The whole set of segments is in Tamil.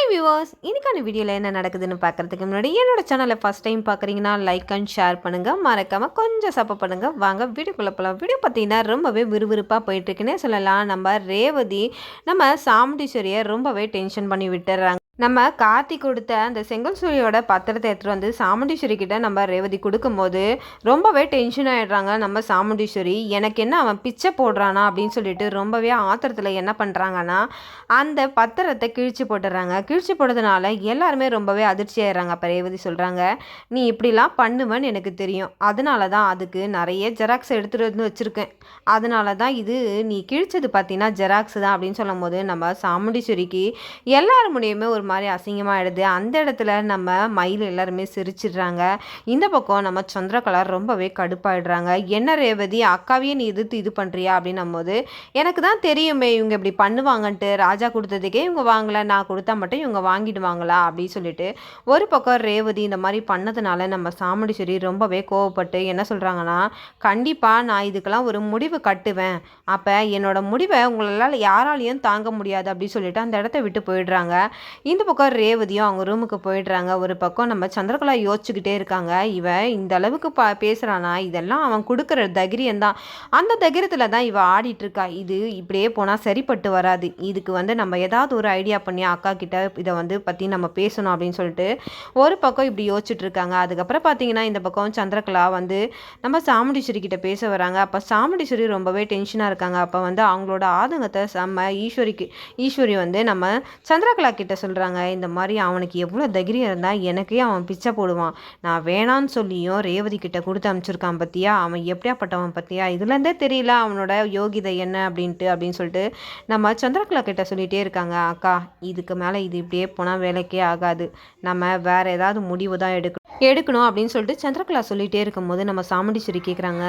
ஹாய் வியூவர்ஸ் இன்னைக்கான வீடியோவில் என்ன நடக்குதுன்னு பார்க்குறதுக்கு முன்னாடி என்னோட சேனலை ஃபஸ்ட் டைம் பார்க்குறீங்கன்னா லைக் அண்ட் ஷேர் பண்ணுங்கள் மறக்காமல் கொஞ்சம் சப்போர்ட் பண்ணுங்கள் வாங்க வீடியோக்குள்ளே போகலாம் வீடியோ பார்த்தீங்கன்னா ரொம்பவே விறுவிறுப்பாக போயிட்டுருக்குன்னே சொல்லலாம். நம்ம ரேவதி நம்ம சாமுண்டீஸ்வரியை ரொம்பவே டென்ஷன் பண்ணி விட்டுறாங்க. நம்ம கார்த்தி கொடுத்த அந்த செங்கல் சூரியோட பத்திரத்தை எடுத்துகிட்டு வந்து சாமுண்டீஸ்வரி கிட்ட நம்ம ரேவதி கொடுக்கும்போது ரொம்பவே டென்ஷன் ஆகிடுறாங்க நம்ம சாமுண்டீஸ்வரி எனக்கு என்ன அவன் பிச்சை போடுறானா அப்படின்னு சொல்லிட்டு ரொம்பவே ஆத்திரத்தில் என்ன பண்ணுறாங்கன்னா அந்த பத்திரத்தை கிழிச்சு போட்டுடுறாங்க கிழிச்சு போட்டதுனால எல்லாருமே ரொம்பவே அதிர்ச்சி ஆயிடுறாங்க. அப்போ ரேவதி சொல்கிறாங்க நீ இப்படிலாம் பண்ணுவேன்னு எனக்கு தெரியும். அதனால தான் அதுக்கு நிறைய ஜெராக்ஸ் எடுத்துகிட்டு வந்து வச்சுருக்கேன். அதனால தான் இது நீ கிழிச்சது பார்த்தீங்கன்னா ஜெராக்ஸ் தான் அப்படின்னு சொல்லும் போது நம்ம சாமுண்டீஸ்வரிக்கு எல்லார் முடியுமே ஒரு மாதிரி அசிங்கமாகிடுது அந்த இடத்துல நம்ம மயில் எல்லாருமே சிரிச்சிடுறாங்க. இந்த பக்கம் நம்ம சந்திரகலா ரொம்பவே கடுப்பாயிடுறாங்க. என்ன ரேவதி அக்காவையே நீ எதிர்த்து இது பண்ணுறியா அப்படின்னும் போது எனக்கு தான் தெரியுமே இவங்க இப்படி பண்ணுவாங்கன்ட்டு. ராஜா கொடுத்ததுக்கே இவங்க வாங்கலை. நான் கொடுத்தா மட்டும் இவங்க வாங்கிடுவாங்களா? அப்படின்னு சொல்லிட்டு ஒரு பக்கம் ரேவதி இந்த மாதிரி பண்ணதுனால நம்ம சாமுடிச்சேரி ரொம்பவே கோவப்பட்டு என்ன சொல்கிறாங்கன்னா கண்டிப்பாக நான் இதுக்கெல்லாம் ஒரு முடிவு கட்டுவேன். அப்போ என்னோட முடிவை உங்களால் யாராலையும் தாங்க முடியாது. அப்படின்னு சொல்லிட்டு அந்த இடத்த விட்டு போயிடுறாங்க. இந்த பக்கம் ரேவதியும் அவங்க ரூமுக்கு போயிடுறாங்க. ஒரு பக்கம் நம்ம சந்திரகலா யோசிச்சுக்கிட்டே இருக்காங்க. இவன் இந்த அளவுக்கு பா பேசுகிறானா இதெல்லாம் அவன் கொடுக்குற தைரியம் தான் அந்த தைரியத்தில் தான் இவள் ஆடிட்டு இருக்கா. இது இப்படியே போனால் சரிப்பட்டு வராது. இதுக்கு வந்து நம்ம ஏதாவது ஒரு ஐடியா பண்ணி அக்கா கிட்ட இதை வந்து பற்றி நம்ம பேசணும் அப்படின்னு சொல்லிட்டு ஒரு பக்கம் இப்படி யோசிச்சுட்டு இருக்காங்க. அதுக்கப்புறம் பார்த்தீங்கன்னா இந்த பக்கம் சந்திரகலா வந்து நம்ம சாமுண்டீஸ்வரி கிட்ட பேச வராங்க. அப்போ சாமுண்டீஸ்வரி ரொம்பவே டென்ஷனாக இருக்காங்க. அப்போ வந்து அவங்களோட ஆதங்கத்தை நம்ம ஈஸ்வரிக்கு ஈஸ்வரி வந்து நம்ம சந்திரகலா கிட்ட சொல்கிறாங்க இந்த மாதிரி அவனுக்கு எவ்வளோ தைரியம் இருந்தால் எனக்கே அவன் பிச்சை போடுவான். நான் வேணான்னு சொல்லியும் ரேவதி கிட்ட கொடுத்து அனுப்பிச்சிருக்கான் பத்தியா? அவன் எப்படியாப்பட்டவன் பத்தியா? இதுலேருந்தே தெரியல அவனோட யோகிதை என்ன அப்படின்ட்டு அப்படின்னு சொல்லிட்டு நம்ம சந்திரகலா கிட்ட சொல்லிகிட்டே இருக்காங்க. அக்கா இதுக்கு மேலே இது இப்படியே போனால் வேலைக்கே ஆகாது. நம்ம வேற ஏதாவது முடிவு தான் எடுக்கணும் எடுக்கணும் அப்படின்னு சொல்லிட்டு சந்திரகலா சொல்லிகிட்டே இருக்கும்போது நம்ம சாமுண்டீஸ்வரி கேட்குறாங்க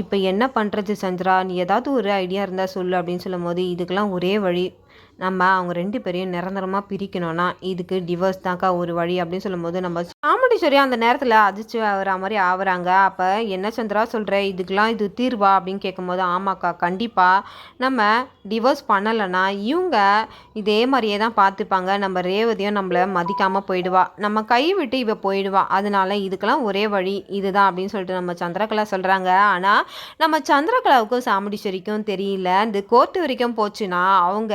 இப்போ என்ன பண்ணுறது சந்திரா? நீ ஏதாவது ஒரு ஐடியா இருந்தால் சொல்லு அப்படின்னு சொல்லும்போது இதுக்கெல்லாம் ஒரே வழி நம்ம அவங்க ரெண்டு பேரையும் நிரந்தரமாக பிரிக்கணும்னா இதுக்கு டிவோர்ஸ் தான்க்கா ஒரு வழி அப்படின்னு சொல்லும்போது நம்ம சாமுண்டீஸ்வரி அந்த நேரத்தில் அதிர்ச்சி ஆகிற மாதிரி ஆகுறாங்க. அப்போ என்ன சந்திரா சொல்கிற இதுக்கெலாம் இது தீர்வா? அப்படின்னு கேட்கும்போது ஆமாக்கா கண்டிப்பாக நம்ம டிவோர்ஸ் பண்ணலைன்னா இவங்க இதே மாதிரியே தான் பார்த்துப்பாங்க. நம்ம ரேவதியும் நம்மளை மதிக்காமல் போயிடுவா. நம்ம கை விட்டு இவ போயிடுவா. அதனால இதுக்கெல்லாம் ஒரே வழி இதுதான் அப்படின்னு சொல்லிட்டு நம்ம சந்திரகலா சொல்கிறாங்க ஆனால் நம்ம சந்திரகலாவுக்கும் சாமுண்டீஸ்வரிக்கும் தெரியல. இந்த கோர்ட்டு வரைக்கும் போச்சுன்னா அவங்க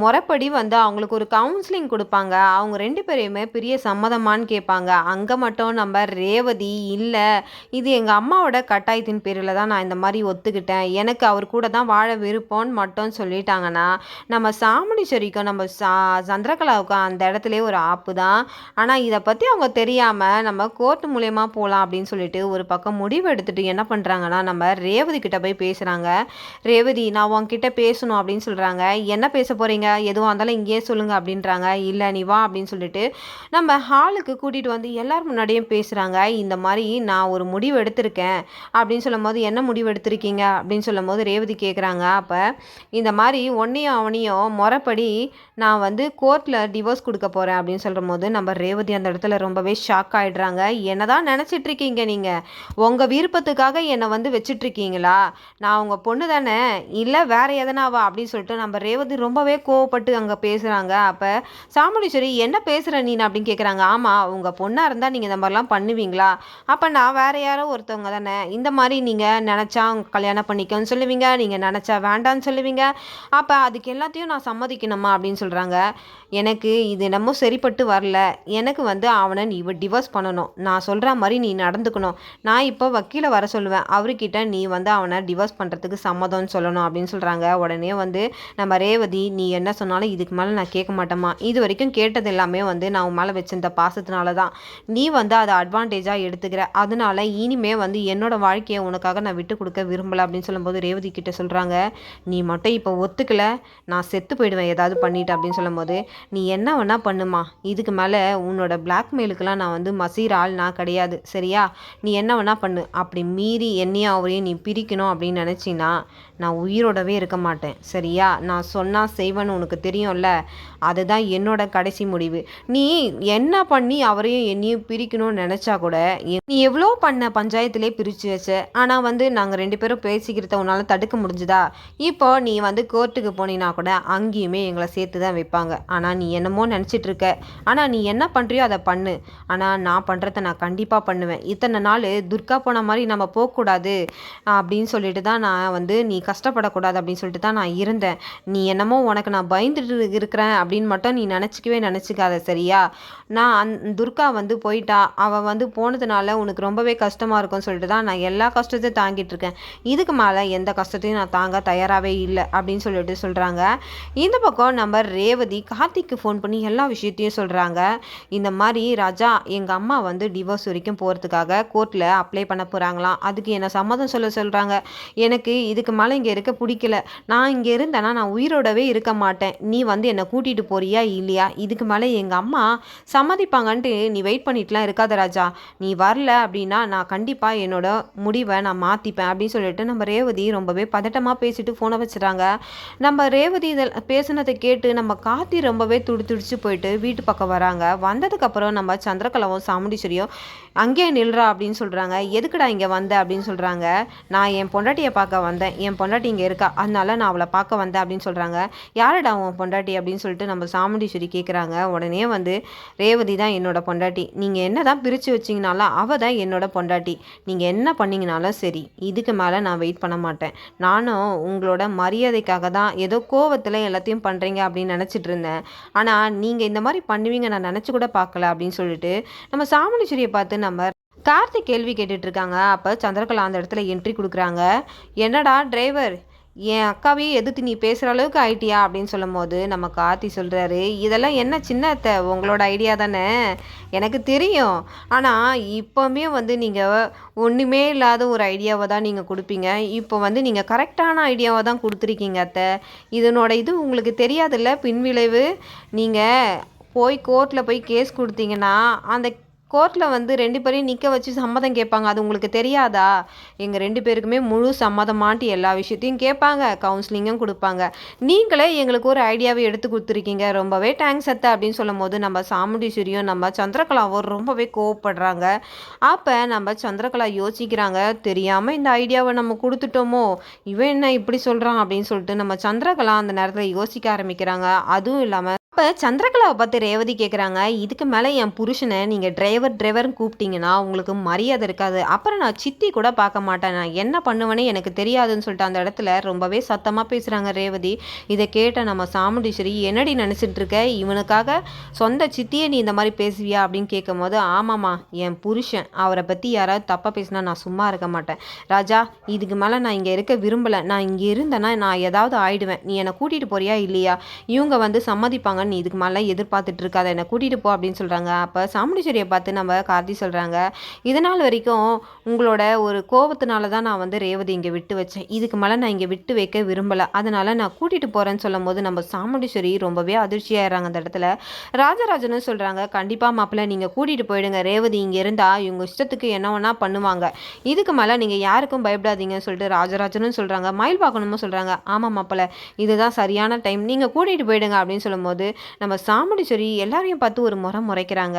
முறைப்படி வந்து அவங்களுக்கு ஒரு கவுன்சிலிங் கொடுப்பாங்க. அவங்க ரெண்டு பேரையுமே பிரிய சம்மதமான்னு கேட்பாங்க. அங்கே மட்டும் நம்ம ரேவதி இல்லை இது எங்கள் அம்மாவோட கட்டாயத்தின் பேரில் தான் நான் இந்த மாதிரி ஒத்துக்கிட்டேன். எனக்கு அவர் கூட தான் வாழ விருப்பம்னு மட்டும் சொல்லிட்டாங்கன்னா நம்ம சாமுண்டீஸ்வரிக்கும் நம்ம சா சந்திரகலாவுக்கும் அந்த இடத்துல ஒரு ஆப்பு தான். ஆனால் இதை பற்றி அவங்க தெரியாமல் நம்ம கோர்ட் மூலயமா போகலாம் அப்படின்னு சொல்லிட்டு ஒரு பக்கம் முடிவு எடுத்துகிட்டு என்ன பண்ணுறாங்கன்னா நம்ம ரேவதி கிட்ட போய் பேசுகிறாங்க ரேவதி நான் உங்ககிட்ட பேசணும் அப்படின்னு சொல்கிறாங்க என்ன பேச போகிறீங்க எதுவாக இருந்தாலும் இங்கேயே சொல்லுங்கள் அப்படின்றாங்க. இல்லை நீ வா அப்படின்னு சொல்லிட்டு நம்ம ஹாலுக்கு கூட்டிகிட்டு வந்து எல்லார் முன்னாடியும் பேசுகிறாங்க இந்த மாதிரி நான் ஒரு முடிவு எடுத்திருக்கேன் அப்படின்னு சொல்லும்போது என்ன முடிவு எடுத்திருக்கீங்க அப்படின்னு சொல்லும்போது ரேவதி கேட்குறாங்க அப்போ இந்த மாதிரி ஒன்றையும் அவனையும் முறைப்படி நான் வந்து கோர்ட்டில் டிவோர்ஸ் கொடுக்க போகிறேன் அப்படின்னு சொல்கிற போது நம்ம ரேவதி அந்த இடத்துல ரொம்பவே ஷாக் ஆகிடுறாங்க என்னதான் நினச்சிட்டு இருக்கீங்க நீங்கள் உங்கள் விருப்பத்துக்காக என்னை வந்து வச்சிட்ருக்கீங்களா நான் உங்கள் பொண்ணு தானே. இல்லை வேறு எதனாவா அப்படின்னு சொல்லிட்டு நம்ம ரேவதி ரொம்ப ரொம்பவே கோவப்பட்டு அங்கே பேசுகிறாங்க அப்போ சாமுண்டீஸ்வரி என்ன பேசுகிற நீ? அப்படின்னு கேட்குறாங்க ஆமாம் உங்கள் பொண்ணாக இருந்தால் நீங்கள் இந்த மாதிரிலாம் பண்ணுவீங்களா? அப்போ நான் வேறு யாரோ ஒருத்தவங்க தானே. இந்த மாதிரி நீங்கள் நினச்சா கல்யாணம் பண்ணிக்கோன்னு சொல்லுவீங்க. நீங்கள் நினச்சா வேண்டான்னு சொல்லுவீங்க. அப்போ அதுக்கு எல்லாத்தையும் நான் சம்மதிக்கணுமா? அப்படின்னு சொல்கிறாங்க எனக்கு இது என்னமோ சரிப்பட்டு வரல. எனக்கு வந்து அவனை நீ டிவோர்ஸ் பண்ணணும். நான் சொல்கிற மாதிரி நீ நடந்துக்கணும். நான் இப்போ வக்கீலை வர சொல்லுவேன். அவர்கிட்ட நீ வந்து அவனை டிவோர்ஸ் பண்ணுறதுக்கு சம்மதம்னு சொல்லணும் அப்படின்னு சொல்கிறாங்க உடனே வந்து நம்ம ரேவதி நீ என்ன சொன்னாலும் இதுக்கு மேலே நான் கேட்க மாட்டேம்மா. இது வரைக்கும் கேட்டது எல்லாமே வந்து நான் உன் மேலே வச்சிருந்த பாசத்தினால தான். நீ வந்து அதை அட்வான்டேஜாக எடுத்துக்கிற. அதனால இனிமே வந்து என்னோட வாழ்க்கையை உனக்காக நான் விட்டு கொடுக்க விரும்பலை அப்படின்னு சொல்லும்போது ரேவதி கிட்ட சொல்கிறாங்க நீ மட்டும் இப்போ ஒத்துக்கல. நான் செத்து போயிடுவேன். ஏதாவது பண்ணிட்டு அப்படின்னு சொல்லும்போது நீ என்ன வேணால் பண்ணுமா. இதுக்கு மேலே உன்னோட பிளாக்மெயிலுக்கெல்லாம் நான் வந்து மசீர் ஆள் நான் கிடையாது. சரியா? நீ என்ன வேணால் பண்ணு. அப்படி மீறி என்னையும் அவரையும் நீ பிரிக்கணும் அப்படின்னு நினச்சின்னா நான் உயிரோடவே இருக்க மாட்டேன். சரியா? நான் சொன்னால் செய்வேன்னு உனக்கு தெரியும்ல? அதுதான் என்னோட கடைசி முடிவு. நீ என்ன பண்ணி அவரையும் என்னையும் பிரிக்கணும்னு நினச்சா கூட நீ எவ்வளோ பண்ண பஞ்சாயத்திலே பிரித்து வச்ச? ஆனால் வந்து நாங்கள் ரெண்டு பேரும் பேசிக்கிறத உன்னால் தடுக்க முடிஞ்சுதா? இப்போ நீ வந்து கோர்ட்டுக்கு போனீங்கன்னா கூட அங்கேயுமே எங்களை சேர்த்து தான் வைப்பாங்க. ஆனால் நீ என்னமோ நினச்சிட்டு இருக்க. ஆனால் நீ என்ன பண்ணுறியோ அதை பண்ணு. ஆனால் நான் பண்ணுறத நான் கண்டிப்பாக பண்ணுவேன். இத்தனை நாள் துர்கா போன மாதிரி நம்ம போகக்கூடாது அப்படின்னு சொல்லிட்டு தான் நான் வந்து நீ கஷ்டப்படக்கூடாது அப்படின்னு சொல்லிட்டு தான் நான் இருந்தேன். நீ என்னமோ உனக்கு நான் பயந்துட்டு இருக்கிறேன் அப்படின்னு மட்டும் நீ நினச்சிக்கவே நினச்சிக்காத சரியா? நான் அந் துர்கா வந்து போயிட்டா அவள் வந்து போனதுனால உனக்கு ரொம்பவே கஷ்டமாக இருக்கும்னு சொல்லிட்டு தான் நான் எல்லா கஷ்டத்தையும் தாங்கிட்டு இருக்கேன். இதுக்கு மேலே எந்த கஷ்டத்தையும் நான் தாங்க தயாராகவே இல்லை அப்படின்னு சொல்லிட்டு சொல்கிறாங்க இந்த பக்கம் நம்ம ரேவதி கார்த்திக்கு ஃபோன் பண்ணி எல்லா விஷயத்தையும் சொல்கிறாங்க இந்த மாதிரி ராஜா எங்கள் அம்மா வந்து டிவோர்ஸ் வரைக்கும் போகிறதுக்காக கோர்ட்டில் அப்ளை பண்ண போகிறாங்களாம் அதுக்கு என்னை சம்மதம் சொல்ல சொல்கிறாங்க எனக்கு இதுக்கு மேலே இங்கே இருக்க பிடிக்கல. நான் இங்கே இருந்தேன்னா நான் உயிரோடவே இருக்க மாட்டேன். நீ வந்து என்னை கூட்டிகிட்டு போறியா இல்லையா? இதுக்கு மேலே எங்கள் அம்மா சம்மதிப்பாங்கன்ட்டு நீ வெயிட் பண்ணிட்டுலாம் இருக்காத ராஜா. நீ வரல அப்படின்னா நான் கண்டிப்பாக என்னோட முடிவை நான் மாற்றிப்பேன் அப்படின்னு சொல்லிட்டு நம்ம ரேவதி ரொம்பவே பதட்டமாக பேசிட்டு ஃபோனை வச்சுறாங்க. நம்ம ரேவதி இதில் பேசுனதை கேட்டு நம்ம காத்தி ரொம்பவே துடி துடிச்சு போயிட்டு வீட்டு பக்கம் வராங்க. வந்ததுக்கப்புறம் நம்ம சந்திரகலாவும் சாமுண்டீஸ்வரியும் அங்கேயே நில்றா அப்படின்னு சொல்கிறாங்க எதுக்குடா இங்கே வந்த அப்படின்னு சொல்கிறாங்க நான் என் பொண்டாட்டியை பார்க்க வந்தேன். என் பொண்டாட்டி இங்கே இருக்கா. அதனால நான் அவளை பார்க்க வந்தேன் அப்படின்னு சொல்கிறாங்க யாரடா உன் பொண்டாட்டி அப்படின்னு சொல்லிட்டு நம்ம சாமுண்டீஸ்வரி கேட்குறாங்க உடனே வந்து ரேவதி தான் என்னோட பொண்டாட்டி. நீங்கள் என்ன தான் பிரித்து வச்சிங்கனாலும் அவள் தான் என்னோட பொண்டாட்டி. நீங்கள் என்ன பண்ணிங்கனாலும் சரி இதுக்கு மேலே நான் வெயிட் பண்ண மாட்டேன். நானும் உங்களோட மரியாதைக்காக தான் ஏதோ கோவத்தில் எல்லாத்தையும் பண்ணுறீங்க அப்படின்னு நினச்சிட்டு இருந்தேன். ஆனால் நீங்கள் இந்த மாதிரி பண்ணுவீங்க நான் நினச்சி கூட பார்க்கல அப்படின்னு சொல்லிட்டு நம்ம சாமுண்டீஸ்வரியை பார்த்து நம்ம கார்த்திக் கேள்வி கேட்டுட்டு இருக்காங்க அப்போ சந்திரகலா அந்த இடத்துல என்ட்ரி கொடுக்குறாங்க. என்னடா டிரைவர் என் அக்காவையே எதிர்த்து நீ பேசுகிற அளவுக்கு ஆயிட்டியா? அப்படின்னு சொல்லும் போது நம்ம கார்த்தி சொல்கிறாரு இதெல்லாம் என்ன சின்னத்தை உங்களோட ஐடியா தானே? எனக்கு தெரியும். ஆனால் இப்போவுமே வந்து நீங்கள் ஒன்றுமே இல்லாத ஒரு ஐடியாவை தான் நீங்கள் கொடுப்பீங்க. இப்போ வந்து நீங்கள் கரெக்டான ஐடியாவை தான் கொடுத்துருக்கீங்க அத்தை. இதனோட இது உங்களுக்கு தெரியாதுல்ல? பின்விளைவு. நீங்கள் போய் கோர்ட்டில் போய் கேஸ் கொடுத்தீங்கன்னா அந்த கோர்ட்டில் வந்து ரெண்டு பேரையும் நிற்க வச்சு சம்மதம் கேட்பாங்க. அது உங்களுக்கு தெரியாதா? எங்கள் ரெண்டு பேருக்குமே முழு சம்மதமான்ட்டு எல்லா விஷயத்தையும் கேட்பாங்க. கவுன்சிலிங்கும் கொடுப்பாங்க. நீங்களே எங்களுக்கு ஒரு ஐடியாவை எடுத்து கொடுத்துருக்கீங்க. ரொம்பவே தேங்க்ஸ் அத்தை அப்படின்னு சொல்லும் போது நம்ம சாமுண்டீஸ்வரியும் நம்ம சந்திரகலாவும் ரொம்பவே கோவப்படுறாங்க. அப்போ நம்ம சந்திரகலா யோசிக்கிறாங்க. தெரியாமல் இந்த ஐடியாவை நம்ம கொடுத்துட்டோமோ? இவன் என்ன இப்படி சொல்கிறான் அப்படின்னு சொல்லிட்டு நம்ம சந்திரகலா அந்த நேரத்தில் யோசிக்க ஆரம்பிக்கிறாங்க. அதுவும் இல்லாமல் அப்போ சந்திரகலாவை பார்த்து ரேவதி கேட்குறாங்க இதுக்கு மேலே என் புருஷனை நீங்கள் டிரைவர் டிரைவர்னு கூப்பிட்டீங்கன்னா உங்களுக்கு மரியாதை இருக்காது. அப்புறம் நான் சித்தி கூட பார்க்க மாட்டேன். நான் என்ன பண்ணுவேனே எனக்கு தெரியாதுன்னு சொல்லிட்டு அந்த இடத்துல ரொம்பவே சத்தமாக பேசுகிறாங்க ரேவதி. இதை கேட்ட நம்ம சாமுண்டீஸ்வரி என்னடி நினச்சிட்டு இருக்க? இவனுக்காக சொந்த சித்தியை நீ இந்த மாதிரி பேசுவியா? அப்படின்னு கேட்கும் போது ஆமாம்மா என் புருஷன். அவரை பற்றி யாராவது தப்பாக பேசினா நான் சும்மா இருக்க மாட்டேன். ராஜா இதுக்கு மேலே நான் இங்கே இருக்க விரும்பலை. நான் இங்கே இருந்தேன்னா நான் ஏதாவது ஆயிடுவேன். நீ என்னை கூட்டிகிட்டு போறியா இல்லையா? இவங்க வந்து சம்மதிப்பாங்க. நீ இதுக்கு மேலே எதிர்பார்த்துட்டு இருக்காத என்னை கூட்டிகிட்டு போ அப்படின்னு சொல்கிறாங்க அப்போ சாமுண்டீஸ்வரியை பார்த்து நம்ம கார்த்தி சொல்கிறாங்க இதனால் வரைக்கும் உங்களோட ஒரு கோபத்தினால தான் நான் வந்து ரேவதி இங்கே விட்டு வச்சேன். இதுக்கு மேலே நான் இங்கே விட்டு வைக்க விரும்பலை. அதனால் நான் கூட்டிகிட்டு போகிறேன்னு சொல்லும் போது நம்ம சாமுண்டீஸ்வரி ரொம்பவே அதிர்ச்சியாகிறாங்க அந்த இடத்துல. ராஜராஜனும் சொல்கிறாங்க கண்டிப்பாக மாப்பிள்ளை நீங்கள் கூட்டிகிட்டு போயிடுங்க. ரேவதி இங்கே இருந்தால் இவங்க இஷ்டத்துக்கு என்ன வேணா பண்ணுவாங்க. இதுக்கு மேலே நீங்கள் யாருக்கும் பயப்படாதீங்கன்னு சொல்லிட்டு ராஜராஜனும் சொல்கிறாங்க மயில் பார்க்கணுமோ சொல்கிறாங்க ஆமாம் மாப்பிள்ளை இதுதான் சரியான டைம். நீங்கள் கூட்டிகிட்டு போயிடுங்க அப்படின்னு சொல்லும்போது நம்ம சாமுண்டீஸ்வரி எல்லாரையும் பார்த்து ஒரு முறை முறைக்கிறாங்க.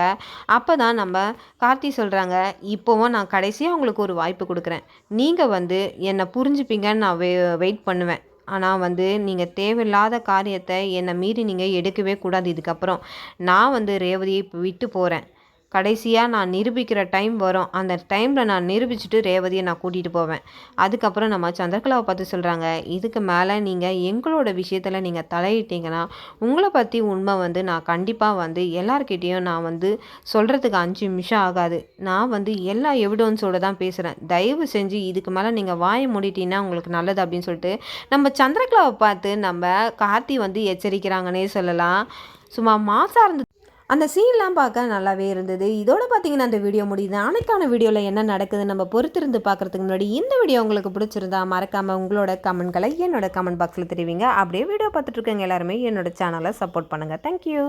அப்போ தான் நம்ம கார்த்தி சொல்கிறாங்க இப்போவும் நான் கடைசியாக உங்களுக்கு ஒரு வாய்ப்பு கொடுக்குறேன். நீங்கள் வந்து என்னை புரிஞ்சுப்பீங்கன்னு நான் வெ வெயிட் பண்ணுவேன். ஆனால் வந்து நீங்கள் தேவையில்லாத காரியத்தை என்னை மீறி நீங்கள் எடுக்கவே கூடாது. இதுக்கப்புறம் நான் வந்து ரேவதியை விட்டு போகிறேன் கடைசியாக நான் நிரூபிக்கிற டைம் வரும். அந்த டைமில் நான் நிரூபிச்சுட்டு ரேவதியை நான் கூட்டிகிட்டு போவேன். அதுக்கப்புறம் நம்ம சந்திரகலாவை பார்த்து சொல்கிறாங்க இதுக்கு மேலே நீங்கள் எங்களோட விஷயத்தில் நீங்கள் தலையிட்டீங்கன்னா உங்களை பற்றி உண்மை வந்து நான் கண்டிப்பாக வந்து எல்லாருக்கிட்டேயும் நான் வந்து சொல்கிறதுக்கு அஞ்சு நிமிஷம் ஆகாது. நான் வந்து எல்லா எவிடன்ஸோடு தான் பேசுகிறேன் தயவு செஞ்சு இதுக்கு மேலே நீங்கள் வாய மூடிட்டீங்கன்னா உங்களுக்கு நல்லது அப்படின்னு சொல்லிட்டு நம்ம சந்திரகலாவை பார்த்து நம்ம கார்த்தி வந்து எச்சரிக்கிறாங்கன்னே சொல்லலாம். சும்மா மாசாக இருந்து அந்த சீன்லாம் பார்க்க நல்லாவே இருந்தது. இதோட பார்த்தீங்கன்னா அந்த வீடியோ முடியுது. அனைக்கான வீடியோவில் என்ன நடக்குது நம்ம பொறுத்திருந்து பார்க்குறதுக்கு முன்னாடி இந்த வீடியோ உங்களுக்கு பிடிச்சிருந்தா மறக்காமல் உங்களோட கமெண்ட்களை என்னோட கமெண்ட் பாக்ஸில் தெரிவிங்க. அப்படியே வீடியோ பார்த்துட்ருக்கவங்க எல்லாருமே என்னோட சேனலை சப்போர்ட் பண்ணுங்கள் தேங்க்யூ